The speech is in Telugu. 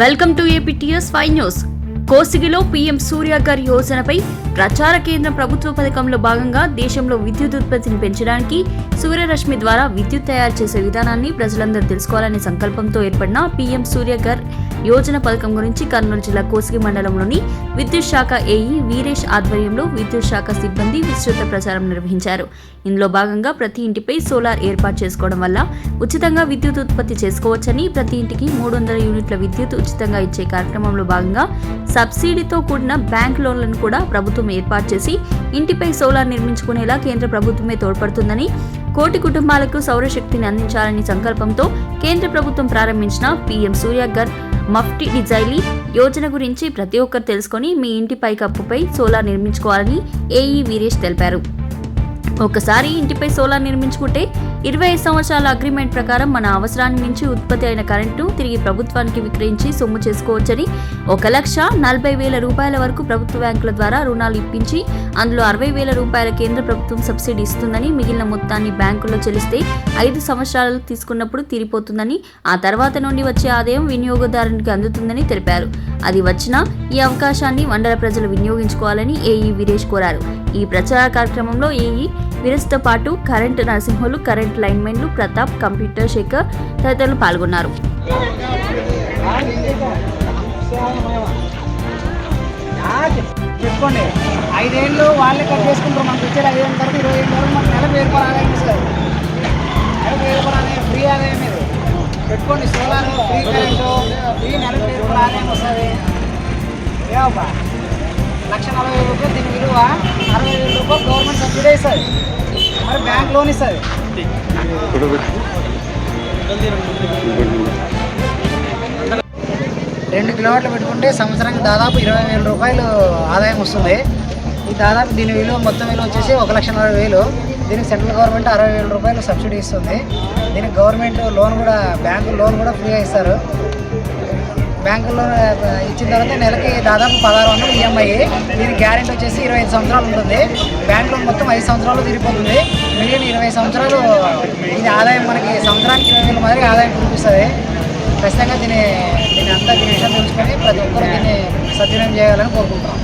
Welcome to APTS five news. కోసిగిలో PM Suryaghar యోజనపై ప్రచార కేంద్రం ప్రభుత్వ పథకంలో భాగంగా దేశంలో విద్యుత్ ఉత్పత్తిని పెంచడానికి సూర్యరశ్మి ద్వారా విద్యుత్ తయారు చేసే విధానాన్ని ప్రజలందరూ తెలుసుకోవాలనే సంకల్పంతో ఏర్పడిన పీఎం సూర్యగర్ యోజన పథకం గురించి కర్నూలు జిల్లా కోసిగి మండలంలోని విద్యుత్ శాఖ ఏఈ వీరేష్ ఆధ్వర్యంలో విద్యుత్ శాఖ సిబ్బంది విస్తృత ప్రచారం నిర్వహించారు. ఇందులో భాగంగా ప్రతి ఇంటిపై సోలార్ ఏర్పాటు చేసుకోవడం వల్ల ఉచితంగా విద్యుత్ ఉత్పత్తి చేసుకోవచ్చని ప్రతి ఇంటికి మూడు వందల యూనిట్ల విద్యుత్ ఉచితంగా ఇచ్చే కార్యక్రమంలో భాగంగా సబ్సిడీతో కూడిన బ్యాంక్ లోన్లను కూడా ప్రభుత్వం ఏర్పాటు చేసి ఇంటిపై సోలార్ నిర్మించుకునేలా కేంద్ర ప్రభుత్వమే తోడ్పడుతుందని కోటి కుటుంబాలకు సౌరశక్తిని అందించాలని సంకల్పంతో కేంద్ర ప్రభుత్వం ప్రారంభించిన పీఎం సూర్యగర్ మఫ్టీ డిజైలీ యోజన గురించి ప్రతి ఒక్కరు తెలుసుకొని మీ ఇంటి పైకప్పుపై సోలార్ నిర్మించుకోవాలని ఏఈ వీరేష్ తెలిపారు. ఒకసారి ఇంటిపై సోలార్ నిర్మించుకుంటే ఇరవై ఐదు సంవత్సరాల అగ్రిమెంట్ ప్రకారం మన అవసరాన్ని మించి ఉత్పత్తి అయిన కరెంటు తిరిగి ప్రభుత్వానికి విక్రయించి సొమ్ము చేసుకోవచ్చని ఒక లక్ష నలభై వేల రూపాయల వరకు ప్రభుత్వ బ్యాంకుల ద్వారా రుణాలు ఇప్పించి అందులో అరవై వేల రూపాయల కేంద్ర ప్రభుత్వం సబ్సిడీ ఇస్తుందని మిగిలిన మొత్తాన్ని బ్యాంకుల్లో చెల్లిస్తే ఐదు సంవత్సరాలు తీసుకున్నప్పుడు తీరిపోతుందని ఆ తర్వాత నుండి వచ్చే ఆదాయం వినియోగదారునికి అందుతుందని తెలిపారు. అది వచ్చినా ఈ అవకాశాన్ని మండల ప్రజలు వినియోగించుకోవాలని ఏఈ వీరేష్ కోరారు. ఈ ప్రచార కార్యక్రమంలో ఏఈ వీరస్తో పాటు కరెంట్ నరసింహులు కరెంట్ లైన్మెన్లు ప్రతాప్ కంప్యూటర్ శేఖర్ తదితరులు పాల్గొన్నారు. పెట్టుకోండి ఐదేళ్ళు వాళ్ళే కట్ చేసుకుంటారు. ఇచ్చేది ఐదేళ్ళ తర్వాత ఇరవై ఏళ్ళ వరకు మనకు ఆదాయం ఇస్తారు ఆదాయం ఫ్రీ ఆదాయం ఇది. పెట్టుకోండి. సోలార్ ఫ్రీ కరెంటు ఫ్రీ నెల పేరు ఆదాయం వస్తుంది. ఏవబ్బా లక్ష నలభై వేల రూపాయలు దీని విలువ అరవై వేల రూపాయలు గవర్నమెంట్ సబ్సిడీ ఇస్తుంది. మరి బ్యాంక్ లోన్ ఇస్తుంది. రెండు కిలోమీటర్లు పెట్టుకుంటే సంవత్సరానికి దాదాపు ఇరవై వేల రూపాయలు ఆదాయం వస్తుంది. ఈ దాదాపు దీని విలువ మొత్తం విలువ వచ్చేసి ఒక లక్ష నలభై వేలు. దీనికి సెంట్రల్ గవర్నమెంట్ అరవై వేల రూపాయలు సబ్సిడీ ఇస్తుంది. దీనికి గవర్నమెంట్ లోన్ కూడా బ్యాంకు లోన్ కూడా ఫ్రీగా ఇస్తారు. బ్యాంకులో ఇచ్చిన తర్వాత నెలకి దాదాపు పదహారు వందలు ఈఎంఐ దీని గ్యారెంటీ వచ్చేసి ఇరవై ఐదు సంవత్సరాలు ఉంటుంది. బ్యాంక్ లోన్ మొత్తం ఐదు సంవత్సరాలు తిరిగిపోతుంది. మిగిలిన ఇరవై సంవత్సరాలు ఇది ఆదాయం మనకి సంవత్సరానికి ఇరవై వేల మాదిరి ఆదాయం పంపిస్తుంది ఖచ్చితంగా దీని దీని అంతా దీని విషయం తెలుసుకొని ప్రతి ఒక్కరూ దీన్ని సద్వినియోగం చేయాలని కోరుకుంటున్నాం.